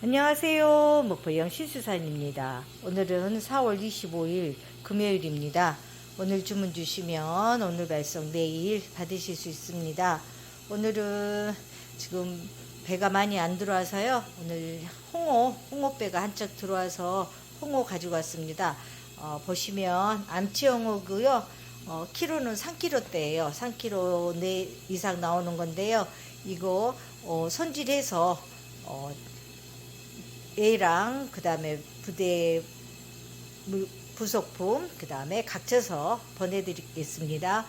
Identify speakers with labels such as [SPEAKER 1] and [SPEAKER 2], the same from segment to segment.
[SPEAKER 1] 안녕하세요. 목포영 시수산입니다. 오늘은 4월 25일 금요일입니다. 오늘 주문 주시면 오늘 발송 내일 받으실 수 있습니다. 오늘은 지금 배가 많이 안 들어와서요. 오늘 홍어, 홍어배가 한짝 들어와서 홍어 가지고 왔습니다. 어, 보시면 암치홍어고요. 어, 키로는 3kg대예요. 3kg 내 이상 나오는 건데요. 이거 어, 손질해서 어, 애랑 그 다음에 부대 물- 부속품 그 다음에 각져서 보내드리겠습니다.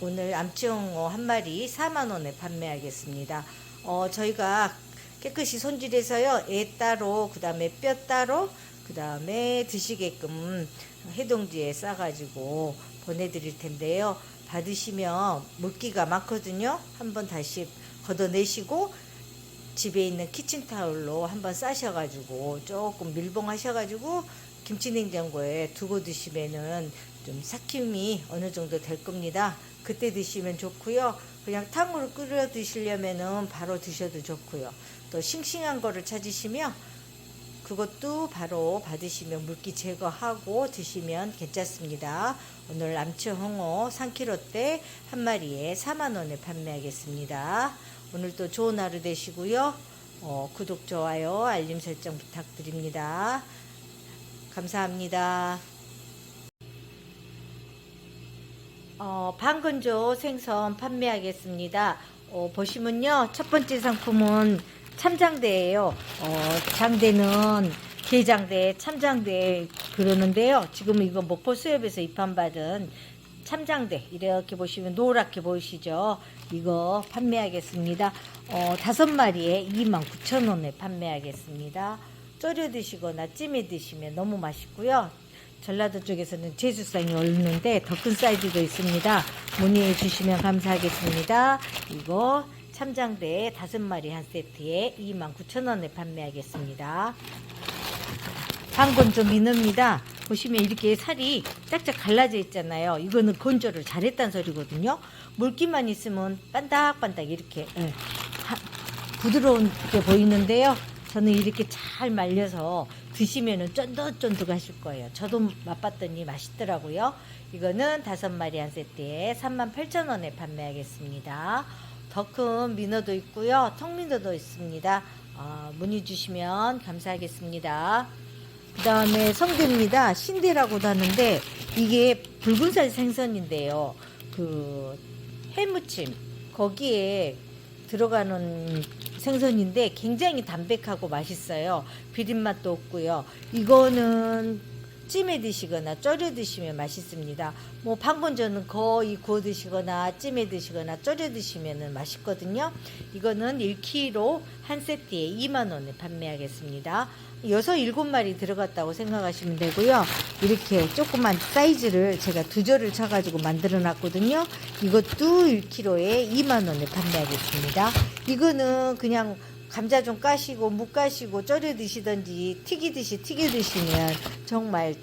[SPEAKER 1] 오늘 암치홍어 한 마리 4만 원에 판매하겠습니다. 어, 저희가 깨끗이 손질해서요 애 따로 그 다음에 뼈 따로 그 다음에 드시게끔 해동지에 싸가지고 보내드릴 텐데요. 받으시면 물기가 많거든요. 한번 다시 걷어내시고 집에 있는 키친타올로 한번 싸셔가지고 조금 밀봉하셔가지고 김치냉장고에 두고 드시면은 좀 삭힘이 어느 정도 될 겁니다. 그때 드시면 좋고요. 그냥 탕으로 끓여 드시려면은 바로 드셔도 좋고요. 또 싱싱한 거를 찾으시면 그것도 바로 받으시면 물기 제거하고 드시면 괜찮습니다. 오늘 암치 홍어 3kg대 한 마리에 4만 원에 판매하겠습니다. 오늘도 좋은 하루 되시고요. 어, 구독, 좋아요, 알림 설정 부탁드립니다. 감사합니다. 어, 방건조 생선 판매하겠습니다. 어, 보시면요. 첫 번째 상품은 참장대예요. 어, 장대는 게장대, 참장대 그러는데요. 지금 이거 목포 수협에서 입판받은 참장대 이렇게 보시면 노랗게 보이시죠? 이거 판매하겠습니다. 어, 다섯 마리에 29,000원에 판매하겠습니다. 졸여 드시거나 찜해 드시면 너무 맛있고요. 전라도 쪽에서는 제주상이 얼는데 더 큰 사이즈도 있습니다. 문의해 주시면 감사하겠습니다. 이거 참장대 다섯 마리 한 세트에 29,000원에 판매하겠습니다. 방건 좀 미납니다. 보시면 이렇게 살이 짝짝 갈라져 있잖아요. 이거는 건조를 잘했다는 소리거든요. 물기만 있으면 반딱반딱 이렇게 예, 하- 부드러운 게 보이는데요. 저는 이렇게 잘 말려서 드시면은 쫀득쫀득 하실 거예요. 저도 맛봤더니 맛있더라고요. 이거는 다섯 마리 한 세트에 38,000원에 판매하겠습니다. 더 큰 민어도 있고요. 통민어도 있습니다. 어, 문의 주시면 감사하겠습니다. 그 다음에 성대입니다. 신대라고도 하는데 이게 붉은살 생선인데요. 그 해무침 거기에 들어가는 생선인데 굉장히 담백하고 맛있어요. 비린맛도 없고요. 이거는 찜해 드시거나 졸여 드시면 맛있습니다. 뭐 방건조는 거의 구워 드시거나 찜해 드시거나 졸여 드시면 맛있거든요. 이거는 1kg 한 세트에 2만 원에 판매하겠습니다. 여섯 일곱 마리 들어갔다고 생각하시면 되고요. 이렇게 조그만 사이즈를 제가 두 절을 쳐가지고 만들어 놨거든요. 이것도 1kg에 2만 원에 판매하겠습니다. 이거는 그냥 감자 좀 까시고 무 까시고 졸여 드시든지 튀기듯이 튀겨 드시면 정말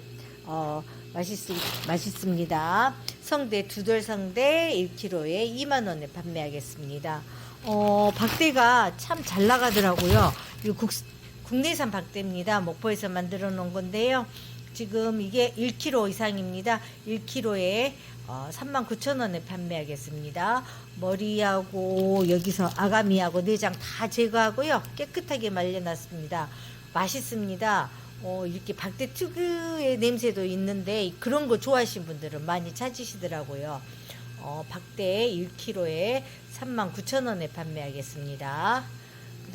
[SPEAKER 1] 어, 맛있, 맛있습니다. 성대 두돌 성대 1kg에 2만 원에 판매하겠습니다. 어, 박대가 참 잘 나가더라고요. 이 국, 국내산 박대입니다. 목포에서 만들어 놓은 건데요. 지금 이게 1kg 이상입니다. 1kg에 어, 39,000원에 판매하겠습니다. 머리하고 여기서 아가미하고 내장 다 제거하고요. 깨끗하게 말려놨습니다. 맛있습니다. 어, 이렇게 박대 특유의 냄새도 있는데 그런 거 좋아하시는 분들은 많이 찾으시더라고요. 어, 박대 1kg에 39,000원에 판매하겠습니다.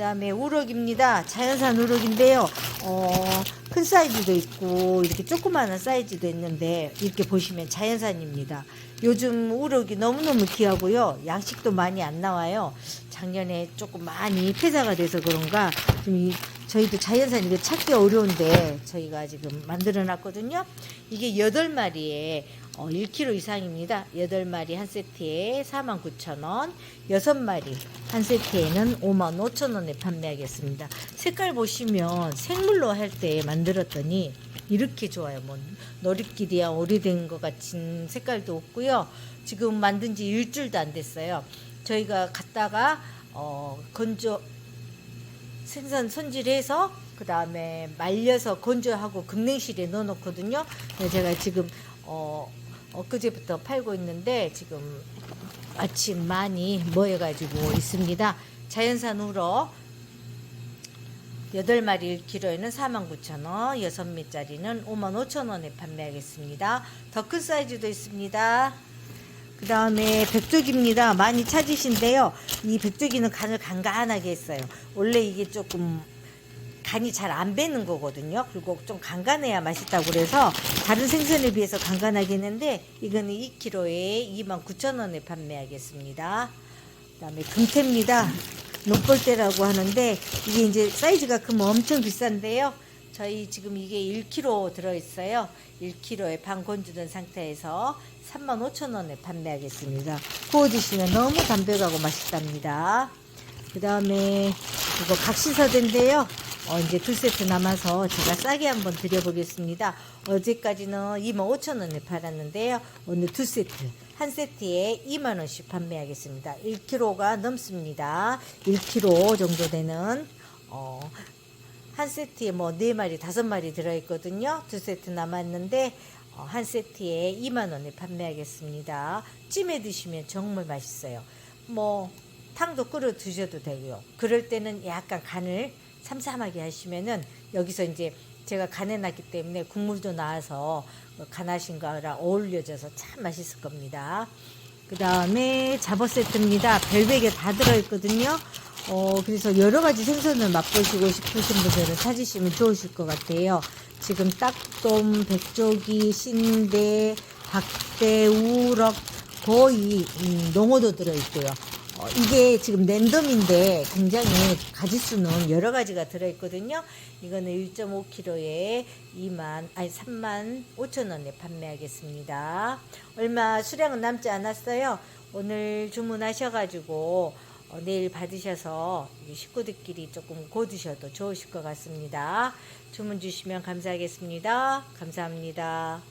[SPEAKER 1] 그 다음에 우럭입니다. 자연산 우럭인데요. 어, 큰 사이즈도 있고, 이렇게 조그마한 사이즈도 있는데, 이렇게 보시면 자연산입니다. 요즘 우럭이 너무너무 귀하고요. 양식도 많이 안 나와요. 작년에 조금 많이 폐사가 돼서 그런가, 좀 이, 저희도 자연산 이거 찾기 어려운데, 저희가 지금 만들어 놨거든요. 이게 8마리에 어, 1kg 이상입니다. 8마리 한 세트에 49,000원, 6마리 한 세트에는 55,000원에 판매하겠습니다. 색깔 보시면 생물로 할 때 만들었더니 이렇게 좋아요. 뭐 너리끼리야 오래된 것 같은 색깔도 없고요. 지금 만든 지 일주일도 안 됐어요. 저희가 갔다가 어, 건조 생선 손질해서 그 다음에 말려서 건조하고 급냉실에 넣어놓거든요. 제가 지금 어, 엊그제부터 팔고 있는데 지금 아침 많이 모여가지고 있습니다. 자연산 우럭 8마리 1kg에는 49,000원, 6미짜리는 55,000원에 판매하겠습니다. 더 큰 사이즈도 있습니다. 그 다음에 백조기입니다. 많이 찾으신데요. 이 백조기는 간을 간간하게 했어요. 원래 이게 조금 간이 잘 안 배는 거거든요. 그리고 좀 간간해야 맛있다고 그래서 다른 생선에 비해서 간간하게 했는데 이거는 2kg에 29,000원에 판매하겠습니다. 그 다음에 금태입니다. 녹볼대라고 하는데 이게 이제 사이즈가 크면 엄청 비싼데요. 저희 지금 이게 1kg 들어있어요. 1kg에 반 건조된 상태에서 35,000원에 판매하겠습니다. 구워 드시면 너무 담백하고 맛있답니다. 그 다음에 이거 각시서대인데요. 어, 이제 두 세트 남아서 제가 싸게 한번 드려보겠습니다. 어제까지는 25,000원에 팔았는데요. 오늘 두 세트. 한 세트에 2만원씩 판매하겠습니다. 1kg가 넘습니다. 1kg 정도 되는, 어, 한 세트에 뭐네 마리, 다섯 마리 들어있거든요. 두 세트 남았는데 어, 한 세트에 2만 원에 판매하겠습니다. 찜해 드시면 정말 맛있어요. 뭐 탕도 끓여 드셔도 되고요. 그럴 때는 약간 간을 삼삼하게 하시면은 여기서 이제 제가 간해놨기 때문에 국물도 나와서 간하신 거랑 어울려져서 참 맛있을 겁니다. 그 다음에 잡어 세트입니다. 별백에 다 들어있거든요. 어, 그래서 여러 가지 생선을 맛보시고 싶으신 분들은 찾으시면 좋으실 것 같아요. 지금 딱돔, 백조기, 신대, 박대, 우럭, 거의 음, 농어도 들어있고요. 어, 이게 지금 랜덤인데 굉장히 가지수는 여러 가지가 들어있거든요. 이거는 1.5kg에 2만, 아니 3만 5천 원에 판매하겠습니다. 얼마 수량은 남지 않았어요. 오늘 주문하셔가지고 어, 내일 받으셔서 식구들끼리 조금 고드셔도 좋으실 것 같습니다. 주문 주시면 감사하겠습니다. 감사합니다.